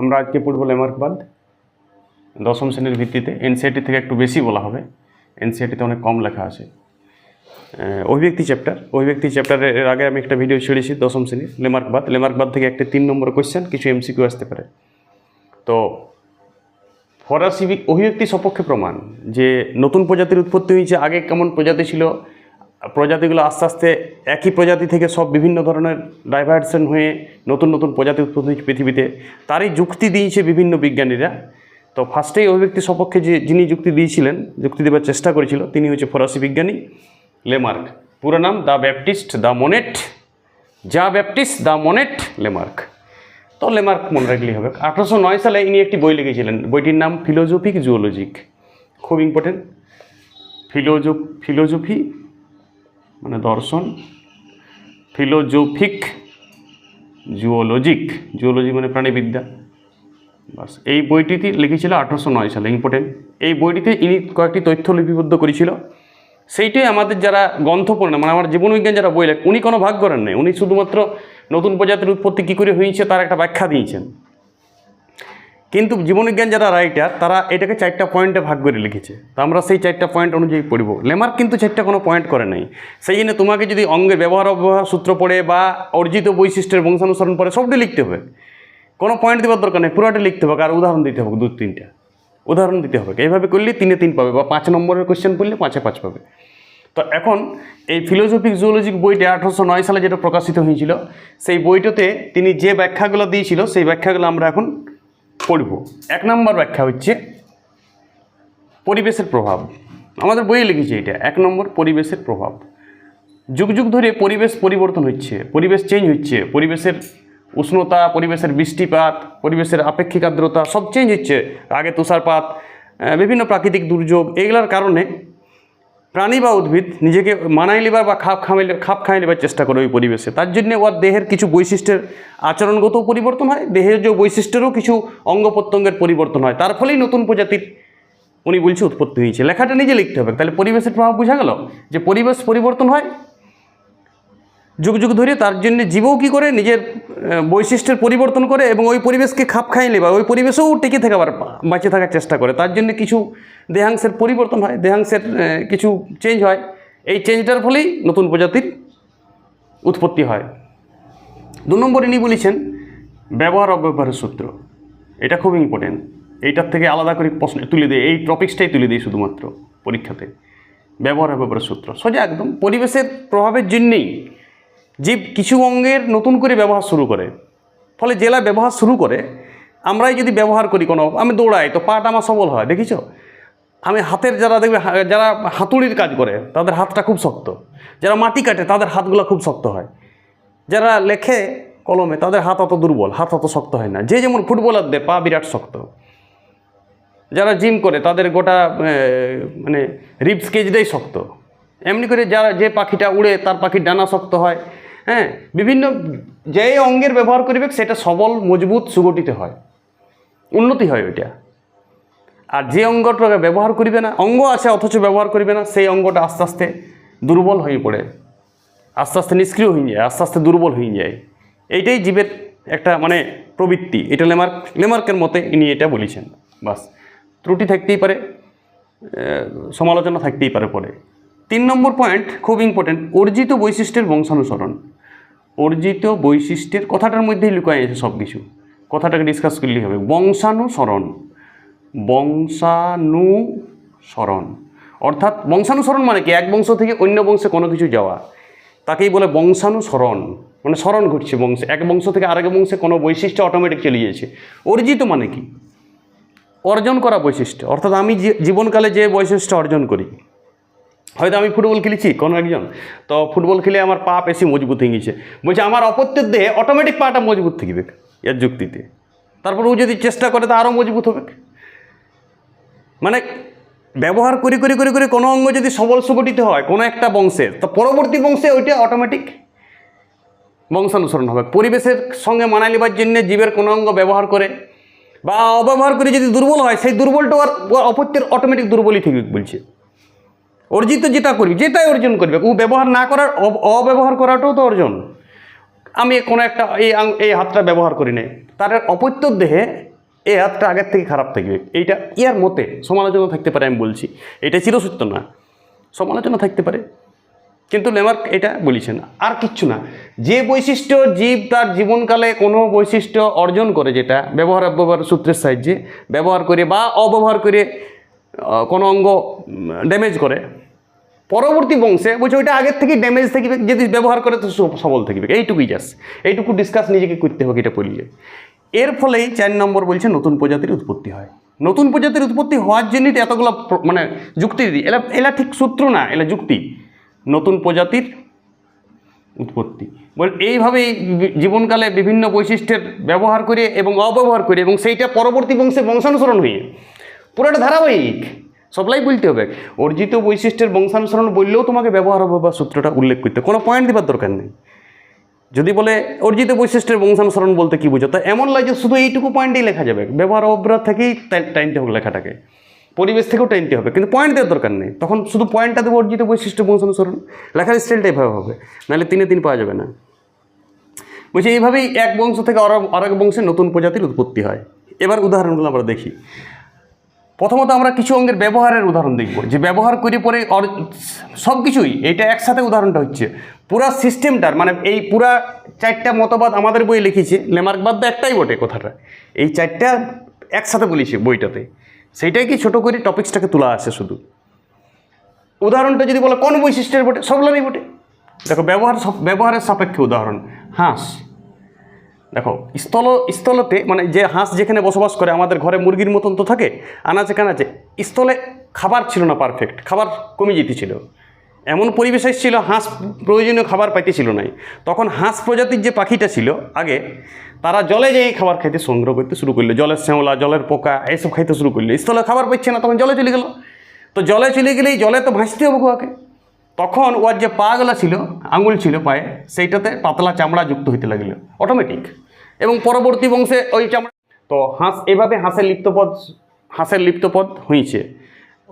আমরা আজকে পড়ব লেমার্কবাদ দশম শ্রেণির ভিত্তিতে এনসিআরটি থেকে একটু বেশি বলা হবে। এনসিআরটিতে অনেক কম লেখা আছে। অভিব্যক্তি চ্যাপ্টার অভিব্যক্তি চ্যাপ্টারের এর আগে আমি একটা ভিডিও ছেড়েছি দশম শ্রেণির। লেমার্কবাদ লেমার্কবাদ থেকে একটা তিন নম্বর কোয়েশ্চেন কিছু এমসিকিউ আসতে পারে। তো, ফরাসি অভিব্যক্তি সপক্ষে প্রমাণ। যে নতুন প্রজাতির উৎপত্তি হয়েছে, আগে কেমন প্রজাতি ছিল প্রজাতিগুলো আস্তে আস্তে একই প্রজাতি থেকে সব বিভিন্ন ধরনের ডাইভার্সন হয়ে নতুন নতুন প্রজাতি উৎপত্তি পৃথিবীতে। তারই যুক্তি দিয়েছে বিভিন্ন বিজ্ঞানীরা। তো ফার্স্টেই অভিব্যক্তি সপক্ষে যে যিনি যুক্তি দিয়েছিলেন, যুক্তি দেওয়ার চেষ্টা করেছিল, তিনি হচ্ছে ফরাসি বিজ্ঞানী লেমার্ক পুরো নাম দ্য ব্যাপটিস্ট, দ্য মোনেট, যা ব্যাপটিস্ট, দ্য মোনেট লেমার্ক তো লেমার্ক মনে রাখলেই হবে। আঠারোশো নয় সালে ইনি একটি বই লিখেছিলেন। বইটির নাম ফিলোজফিক জুওলজিক খুব ইম্পর্টেন্ট ফিলোজো ফিলোজফি মানে দর্শন ফিলোজফিক জুওলজিক জুওলজি মানে প্রাণীবিদ্যা। বাস, এই বইটিতে লিখেছিল আঠারোশো নয় সালে ইম্পর্টেন্ট এই বইটিতে ইনি কয়েকটি তথ্য লিপিবদ্ধ করেছিল। সেইটাই আমাদের যারা গ্রন্থ পড়েন মানে আমার জীবনবিজ্ঞান যারা বই লেখ, উনি কোনো ভাগ করেন নাই। উনি শুধুমাত্র নতুন প্রজাতির উৎপত্তি কী করে হয়েছে তার একটা ব্যাখ্যা দিয়েছেন। কিন্তু জীবনবিজ্ঞান যারা রাইটার তারা এটাকে চারটা পয়েন্টে ভাগ করে লিখেছে। তো আমরা সেই চারটা পয়েন্ট অনুযায়ী পড়ব। লেমার্ক কিন্তু চারটা কোনো পয়েন্ট করে নাই। সেই জন্য তোমাকে যদি অঙ্গের ব্যবহার, অব্যবহার সূত্র পড়ে বা অর্জিত বৈশিষ্ট্যের বংশানুসরণ পড়ে সবটি লিখতে হবে। কোনো পয়েন্ট দেওয়ার দরকার নেই, পুরোটা লিখতে হবে, আর উদাহরণ দিতে হবে দু তিনটা। উদাহরণ দিতে হবে। এইভাবে করলে তিনে তিন পাবে, বা পাঁচ নম্বরের কোয়েশ্চেন পড়লে পাঁচে পাঁচ পাবে। তো এখন এই ফিলোসফিক জুওলজিক বইটা আঠারোশো নয় সালে যেটা প্রকাশিত হয়েছিল, সেই বইটাতে তিনি যে ব্যাখ্যাগুলো দিয়েছিল, সেই ব্যাখ্যাগুলো আমরা এখন পড়ব। এক নম্বর ব্যাখ্যা হচ্ছে পরিবেশের প্রভাব। আমাদের বইয়ে লিখেছে এটা, এক নম্বর পরিবেশের প্রভাব। যুগ যুগ ধরে পরিবেশ পরিবর্তন হচ্ছে, পরিবেশ চেঞ্জ হচ্ছে, পরিবেশের উষ্ণতা, পরিবেশের বৃষ্টিপাত, পরিবেশের আপেক্ষিক আর্দ্রতা সব চেঞ্জ হচ্ছে। আগে তুষারপাত বিভিন্ন প্রাকৃতিক দুর্যোগ, এগুলার কারণে প্রাণী বা উদ্ভিদ নিজেকে মানায় লিবার বা খাপ খামাইলে খাপ খাইয়ে নেবার চেষ্টা করে ওই পরিবেশে। তার জন্য ওর দেহের কিছু বৈশিষ্ট্যের আচরণগত পরিবর্তন হয়, দেহের যে বৈশিষ্ট্যেরও কিছু অঙ্গ প্রত্যঙ্গের পরিবর্তন হয়। তার ফলেই নতুন প্রজাতির, উনি বলছে, উৎপত্তি হয়েছে। লেখাটা নিজে লিখতে হবে। তাহলে পরিবেশের প্রভাব বোঝা গেল যে পরিবেশ পরিবর্তন হয় যুগ যুগ ধরে। তার জন্য জীবও কী করে? নিজের বৈশিষ্ট্যের পরিবর্তন করে এবং ওই পরিবেশকে খাপ খাইয়ে নেবা ওই পরিবেশেও টিকে থাকার বাঁচে থাকার চেষ্টা করে। তার জন্য কিছু দেহাংশের পরিবর্তন হয়, দেহাংশের কিছু চেঞ্জ হয়। এই চেঞ্জটার ফলেই নতুন প্রজাতির উৎপত্তি হয়। দু নম্বর ইনি বলেছেন ব্যবহার অব্যবহারের সূত্র। এটা খুব ইম্পর্টেন্ট এইটার থেকে আলাদা করে প্রশ্ন তুলে দেয়। এই টপিক্সটাই তুলে দিই শুধুমাত্র পরীক্ষাতে। ব্যবহার অব্যবহারের সূত্র। সোজা একদম, পরিবেশের প্রভাবের জন্যেই জীব কিছু অঙ্গের নতুন করে ব্যবহার শুরু করে। ফলে জেলা ব্যবহার শুরু করে। আমরাই যদি ব্যবহার করি কোনো, আমি দৌড়াই, তো পাটা আমার সবল হয়, দেখিছ? আমি হাতের যারা দেখবে যারা হাতুড়ির কাজ করে, তাদের হাতটা খুব শক্ত। যারা মাটি কাটে, তাদের হাতগুলো খুব শক্ত হয়। যারা লেখে কলমে, তাদের হাত অত দুর্বল, হাত অত শক্ত হয় না। যে যেমন ফুটবলারদের পা বিরাট শক্ত। যারা জিম করে, তাদের গোটা মানে রিপস কেজটাই শক্ত। এমনি করে যারা, যে পাখিটা উড়ে, তার পাখির ডানা শক্ত হয়। হ্যাঁ বিভিন্ন যে অঙ্গের ব্যবহার করবে, সেটা সবল, মজবুত, সুগঠিত হয়। উন্নতি হয় ওইটা। আর যে অঙ্গটাকে ব্যবহার করিবে না, অঙ্গ আছে অথচ ব্যবহার করিবে না, সেই অঙ্গটা আস্তে আস্তে দুর্বল হয়ে পড়ে। আস্তে আস্তে নিষ্ক্রিয় হয়ে যায়, আস্তে আস্তে দুর্বল হয়ে যায়। এইটাই জীবের একটা মানে প্রবৃত্তি। এটা লেমার্ক, লেমার্কের মতে ইনি এটা বলেছেন। বাস, ত্রুটি থাকতেই পারে সমালোচনা থাকতেই পারে পরে। তিন নম্বর পয়েন্ট খুব ইম্পর্টেন্ট অর্জিত বৈশিষ্ট্যের বংশানুসরণ। অর্জিত বৈশিষ্ট্যের কথাটার মধ্যেই লুকায় আছে সব কিছু কথাটাকে ডিসকাস করলেই হবে। বংশানুসরণ। বংশানুসরণ। অর্থাৎ বংশানুসরণ মানে কি? এক বংশ থেকে অন্য বংশে কোনো কিছু যাওয়া। তাকেই বলে বংশানুসরণ। মানে স্মরণ ঘটছে বংশে। এক বংশ থেকে আরেক বংশে কোনো বৈশিষ্ট্য অটোমেটিক চলে যাচ্ছে অর্জিত মানে কি? অর্জন করা বৈশিষ্ট্য। অর্থাৎ আমি জীবনকালে যে বৈশিষ্ট্য অর্জন করি। হয়তো আমি ফুটবল খেলেছি, কোনো একজন। তো ফুটবল খেলে আমার পা বেশি মজবুত হয়ে গেছে বলছে, আমার অপত্যের দেহে অটোমেটিক পাটা মজবুত থাকবে এর যুক্তিতে। তারপর ও যদি চেষ্টা করে, তা আরও মজবুত হবে মানে ব্যবহার করে করে করে করে কোনো অঙ্গ যদি সবল সুগঠিত হয়, কোনো একটা বংশের, তো পরবর্তী বংশে ওইটা অটোমেটিক বংশানুসরণ হবে। পরিবেশের সঙ্গে মানায় নেবার জন্য জীবের কোনো অঙ্গ ব্যবহার করে বা অব্যবহার করে যদি দুর্বল হয়, সেই দুর্বলটা আর অপত্যের অটোমেটিক দুর্বলই থাকবে বলছে। অর্জিত যেটা করবি যেটাই অর্জন করবে ও ব্যবহার না করার অব- অব্যবহার করাটাও তো অর্জন। আমি কোনো একটা এই এই হাতটা ব্যবহার করি নাই। তার অপত্যর দেহে এই হাতটা আগের থেকে খারাপ থাকবে। এইটা ইয়ার মতে সমালোচনা থাকতে পারে, আমি বলছি। এটা চিরসত্য না সমালোচনা থাকতে পারে। কিন্তু লেমার্ক এটা বলিছে না আর কিচ্ছু না। যে বৈশিষ্ট্য জীব তার জীবনকালে কোনো বৈশিষ্ট্য অর্জন করে, যেটা ব্যবহার অব্যবহার সূত্রের সাহায্যে ব্যবহার করে বা অব্যবহার করে কোনো অঙ্গ ড্যামেজ করে, পরবর্তী বংশে বলছে ওইটা আগের থেকে ড্যামেজ থাকবে যদি ব্যবহার করে তো সবল থাকবে। এইটুকুই জাস্ট এইটুকু ডিসকাস নিজেকে করতে হবে, এটা পড়লে। এর ফলেই চার নম্বর বলছে নতুন প্রজাতির উৎপত্তি হয়। নতুন প্রজাতির উৎপত্তি হওয়ার জন্যই এতগুলো মানে যুক্তি এলা এলা ঠিক সূত্র না, এলা যুক্তি। নতুন প্রজাতির উৎপত্তি। বল, এইভাবেই জীবনকালে বিভিন্ন বৈশিষ্ট্যের ব্যবহার করে এবং অব্যবহার করে এবং সেইটা পরবর্তী বংশে বংশানুসরণ হয়ে। পুরোটা ধারাবাহিক, সবলাই বলতে হবে। অর্জিত বৈশিষ্ট্যের বংশানুসরণ বললেও তোমাকে ব্যবহার হবে বা সূত্রটা উল্লেখ করতে। কোনো পয়েন্ট দেবার দরকার নেই। যদি বলে অর্জিত বৈশিষ্ট্যের বংশানুসরণ বলতে কি বুঝো? তা এমন লাগে শুধু এইটুকু পয়েন্টেই লেখা যাবে। ব্যবহার অব্যবহার থেকেই টাই- টাইনতে হবে লেখাটাকে। পরিবেশ থেকেও টাইনতে হবে, কিন্তু পয়েন্ট দেওয়ার দরকার নেই। তখন শুধু পয়েন্টটা দেবো অর্জিত বৈশিষ্ট্য, বংশানুসরণ। লেখার স্টাইলটা এভাবে হবে। নাহলে তিনে তিন পাওয়া যাবে না। বলছি, এইভাবেই এক বংশ থেকে আরেক বংশে নতুন প্রজাতির উৎপত্তি হয়। এবার উদাহরণগুলো আমরা দেখি। প্রথমত আমরা কিছু অঙ্গের ব্যবহারের উদাহরণ দেখব। যে ব্যবহার করে পরে সব কিছুই এইটা একসাথে উদাহরণটা হচ্ছে। পুরা সিস্টেমটার মানে এই পুরা চারটা মতবাদ আমাদের বই লিখেছে, লেমার্ক বাদ একটাই বটে কথাটা। এই চারটা একসাথে বলেছে বইটাতে। সেইটাই কি ছোটো করে টপিক্সটাকে তোলা আছে শুধু। উদাহরণটা যদি বলে, কোন বৈশিষ্ট্যের বটে? সবগুলোরই বটে। দেখো, ব্যবহার ব্যবহারের সাপেক্ষে উদাহরণ। হাঁস। দেখো, স্থল, স্থলতে মানে যে হাঁস যেখানে বসবাস করে, আমাদের ঘরে মুরগির মতন তো থাকে, আনাচে কানাচে, স্থলে খাবার ছিল না পারফেক্ট খাবার কমে যেতেছিল। এমন পরিবেশ ছিল হাঁস প্রয়োজনীয় খাবার পাইতেছিল নাই। তখন হাঁস প্রজাতির যে পাখিটা ছিল, আগে তারা জলে যেয়ে খাবার খাইতে সংগ্রহ করতে শুরু করল। জলের শ্যাওলা, জলের পোকা এইসব খাইতে শুরু করল। স্থলে খাবার পাচ্ছে না, তখন জলে চলে গেল। তো জলে চলে গেলেই জলে তো ভাসতে হবে গোয়াকে তখন ওর যে পাগুলা ছিল, আঙুল ছিল পায়ে, সেইটাতে পাতলা চামড়া যুক্ত হইতে লাগল। অটোমেটিক এবং পরবর্তী বংশে ওই চামড়া তো হাঁস, এভাবে হাঁসের লিপ্তপদ হাঁসের লিপ্তপদ হয়েছে।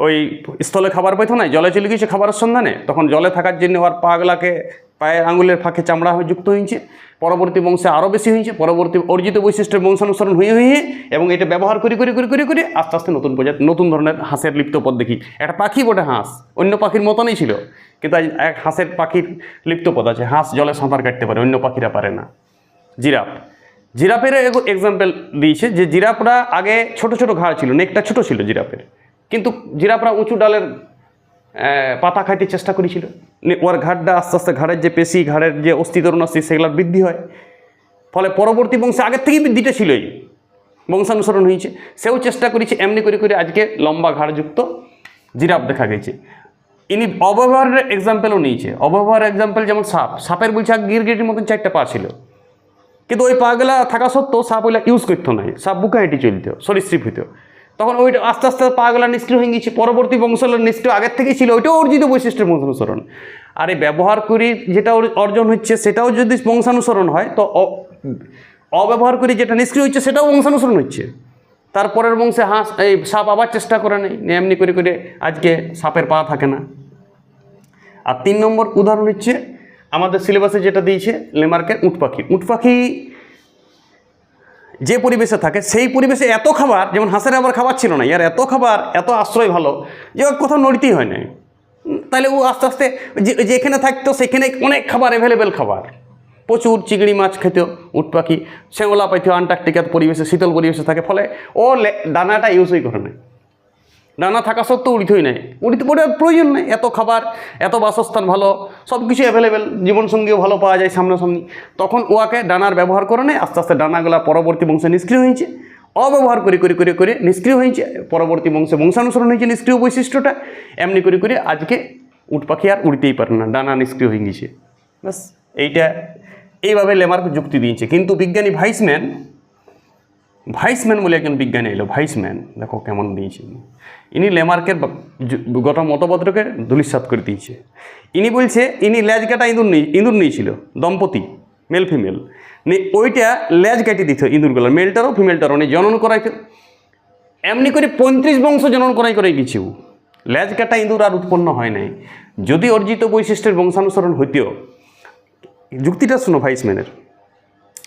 ওই স্থলে খাবার পাইতো না জলে চলে গেছে খাবারের সন্ধানে। তখন জলে থাকার জন্য ওর পাগুলাকে পায়ের আঙুলের ফাঁকে চামড়া হয়ে যুক্ত হয়েছে। পরবর্তী বংশে আরও বেশি হয়েছে, পরবর্তী অর্জিত বৈশিষ্ট্যের বংশানুসরণ হয়ে হয়ে, এবং এটা ব্যবহার করে করে করে করে করে আস্তে আস্তে নতুন প্রজাতি নতুন ধরনের হাঁসের লিপ্তপদ দেখি। একটা পাখি বটে হাঁস, অন্য পাখির মতনই ছিল। কিন্তু আজ এক হাঁসের পাখির লিপ্তপদ আছে। হাঁস জলে সাঁতার কাটতে পারে, অন্য পাখিরা পারে না। জিরাফ। জিরাফের এক্সাম্পল দিয়েছে যে জিরাফরা আগে ছোট ছোট ঘাড় ছিল, নেকটা ছোট ছিল জিরাফের। কিন্তু জিরাফরা উঁচু ডালের পাতা খাইতে চেষ্টা করেছিল। ওর ঘাড়টা আস্তে আস্তে ঘাড়ের যে পেশি, ঘাড়ের যে অস্থিতরণ আছে সেগুলোর বৃদ্ধি হয়। ফলে পরবর্তী বংশে আগের থেকেই বৃদ্ধিটা ছিলই বংশানুসরণ হয়েছে। সেও চেষ্টা করেছে, এমনি করে করে আজকে লম্বা ঘাড়যুক্ত জিরাফ দেখা গেছে। ইনি অব্যবহারের এক্সাম্পলও নিয়েছে। অব্যবহারের এক্সাম্পল যেমন সাপ, সাপের বলছে গিরগিটির মতন চারটা পা ছিল। কিন্তু ওই পাগুলা থাকা সত্ত্বেও সাপ ওইলা ইউজ করতো না। সাপ বুকে হেঁটে চলতো, সরীসৃপ হইতো। তখন ওইটা আস্তে আস্তে পাগুলা নিষ্ক্রিয় হয়ে গেছে পরবর্তী বংশালের নিষ্ক্রিয় আগের থেকেই ছিল, ওইটাও অর্জিত বৈশিষ্ট্যের বংশানুসরণ আর এই ব্যবহার করি যেটা অর্জন হচ্ছে, সেটাও যদি বংশানুসরণ হয়, তো অব্যবহার করি যেটা নিষ্ক্রিয় হচ্ছে, সেটাও বংশানুসরণ হচ্ছে। তারপরের বংশে হাঁস, এই সাপ আবার চেষ্টা করে নেই এমনি করে করে আজকে সাপের পা থাকে না। আর তিন নম্বর উদাহরণ হচ্ছে আমাদের সিলেবাসে যেটা দিয়েছে লেমার্কের উট পাখি উট পাখি যে পরিবেশে থাকে, সেই পরিবেশে এত খাবার, যেমন হাঁসের আবার খাবার ছিল না, ইয়ার এত খাবার, এত আশ্রয় ভালো, যে কোথাও নড়তেই হয় না তাহলে ও আস্তে আস্তে যেখানে থাকতো সেখানে অনেক খাবার অ্যাভেলেবেল খাবার। প্রচুর চিংড়ি মাছ খেত উট পাখি শ্যাওলা পাইতো আন্টার্কটিকার পরিবেশে, শীতল পরিবেশে থাকে, ফলে ও দানাটা ইউজই করে না ডানা থাকা সত্ত্বেও উড়িতই নাই। উড়িতে পড়ার প্রয়োজন নেই। এত খাবার এত বাসস্থান ভালো সব কিছু অ্যাভেলেবেল জীবনসঙ্গীও ভালো পাওয়া যায় সামনাসামনি। তখন ওয়াকে ডানার ব্যবহার করে নেয় আস্তে আস্তে ডানাগুলা পরবর্তী বংশে নিষ্ক্রিয় হয়েছে অব্যবহার করে করে করে করে নিষ্ক্রিয় হয়েছে পরবর্তী বংশে বংশানুসরণ হয়েছে নিষ্ক্রিয় বৈশিষ্ট্যটা। এমনি করে করে আজকে উট পাখি আর উড়তেই পারে না ডানা নিষ্ক্রিয় হয়ে গেছে। বাস এইটা এইভাবে লেমার্ক যুক্তি দিয়েছে। কিন্তু বিজ্ঞানী ভাইসম্যান ভাইসম্যান বলে একজন বিজ্ঞানী এলো, ভাইসম্যান, দেখো কেমন দিয়েছে ইনি। লেমার্কের গোটা মতপত্রকে ধুলিসাত করে দিয়েছে ইনি বলছে, ইনি লেজ কাটা ইঁদুর নিয়ে ইঁদুর নিয়েছিল, দম্পতি মেল ফিমেল নি ওইটা লেজ কেটে দিত ইঁদুরগুলো মেলটারও ফিমেলটারও নিয়ে জনন করাই এমনি করে পঁয়ত্রিশ বংশ জনন করাই গেছে ও। লেজ কাটা ইঁদুর আর উৎপন্ন হয় নাই যদি অর্জিত বৈশিষ্ট্যের বংশানুসরণ হইতেও যুক্তিটা শুনো ভাইসম্যানের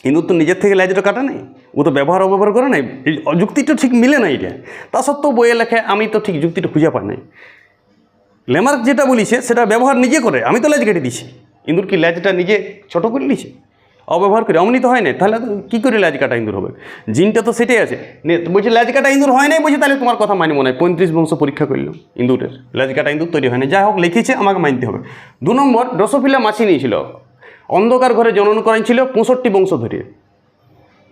ইন্দুর তো নিজের থেকে লেজটা কাটা নেই। ও তো ব্যবহার অব্যবহার করে নাই। এই যুক্তিটা ঠিক মিলে না এটা তা সত্ত্বেও বইয়ে লেখে, আমি তো ঠিক যুক্তিটা খুঁজে পাই নাই। লেমার্ক যেটা বলিছে, সেটা ব্যবহার নিজে করে, আমি তো লেজ কেটে দিছি ইন্দুর কি লেজটা নিজে ছোট করে নিছে অব্যবহার করে, অমনি তো হয় না তাহলে কী করে লেজ কাটা ইন্দুর হবে? জিনটা তো সেটাই আছে। বলছে, লেজ কাটা ইন্দুর হয় নাই? বলছে, তাহলে তোমার কথা মানি মনে হয়। পঁয়ত্রিশ বংশ পরীক্ষা করল ইন্দুরের। লেজ কাটা ইন্দুর তৈরি হয় না যাই হোক, লিখেছে, আমাকে মানতে হবে। দু নম্বর ড্রসোফিলা মাছি নিয়েছিল। অন্ধকার ঘরে জনন করাই করেছিল পঁয়ষট্টি বংশ ধরে।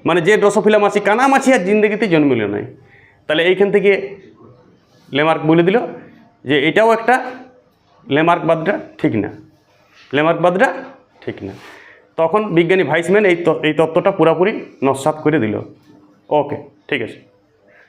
মানে যে ড্রসোফিলা মাছি কানা মাছি আর জিন্দগিতে জন্মিল নাই। তাহলে এইখান থেকে লেমার্ক বলে দিল যে এটাও একটা লেমার্ক বাদটা ঠিক না। লেমার্ক বাদটা ঠিক না। তখন বিজ্ঞানী ভাইসম্যান এই এই তত্ত্বটা পুরোপুরি নস্বাত করে দিল। ওকে, ঠিক আছে।